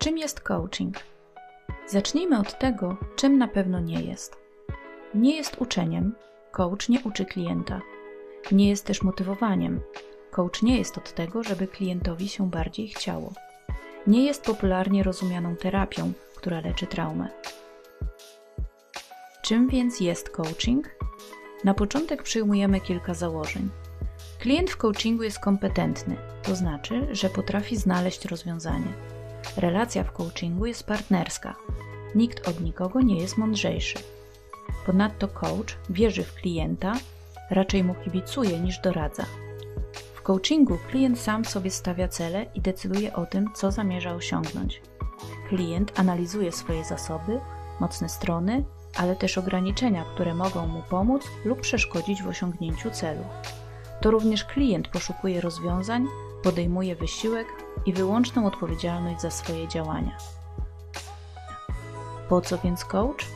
Czym jest coaching? Zacznijmy od tego, czym na pewno nie jest. Nie jest uczeniem, coach nie uczy klienta. Nie jest też motywowaniem. Coach nie jest od tego, żeby klientowi się bardziej chciało. Nie jest popularnie rozumianą terapią, która leczy traumę. Czym więc jest coaching? Na początek przyjmujemy kilka założeń. Klient w coachingu jest kompetentny, to znaczy, że potrafi znaleźć rozwiązanie. Relacja w coachingu jest partnerska. Nikt od nikogo nie jest mądrzejszy. Ponadto coach wierzy w klienta, raczej mu kibicuje niż doradza. W coachingu klient sam sobie stawia cele i decyduje o tym, co zamierza osiągnąć. Klient analizuje swoje zasoby, mocne strony, ale też ograniczenia, które mogą mu pomóc lub przeszkodzić w osiągnięciu celu. To również klient poszukuje rozwiązań, podejmuje wysiłek i wyłączną odpowiedzialność za swoje działania. Po co więc coach?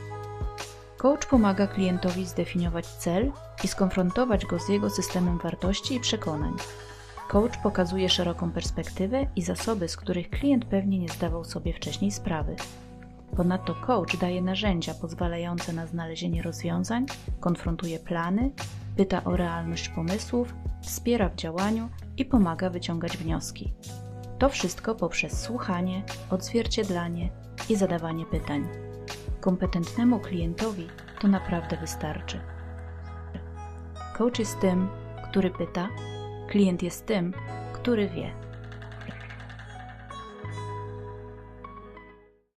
Coach pomaga klientowi zdefiniować cel i skonfrontować go z jego systemem wartości i przekonań. Coach pokazuje szeroką perspektywę i zasoby, z których klient pewnie nie zdawał sobie wcześniej sprawy. Ponadto coach daje narzędzia pozwalające na znalezienie rozwiązań, konfrontuje plany, pyta o realność pomysłów, wspiera w działaniu i pomaga wyciągać wnioski. To wszystko poprzez słuchanie, odzwierciedlanie i zadawanie pytań. Kompetentnemu klientowi to naprawdę wystarczy. Coach jest tym, który pyta, klient jest tym, który wie.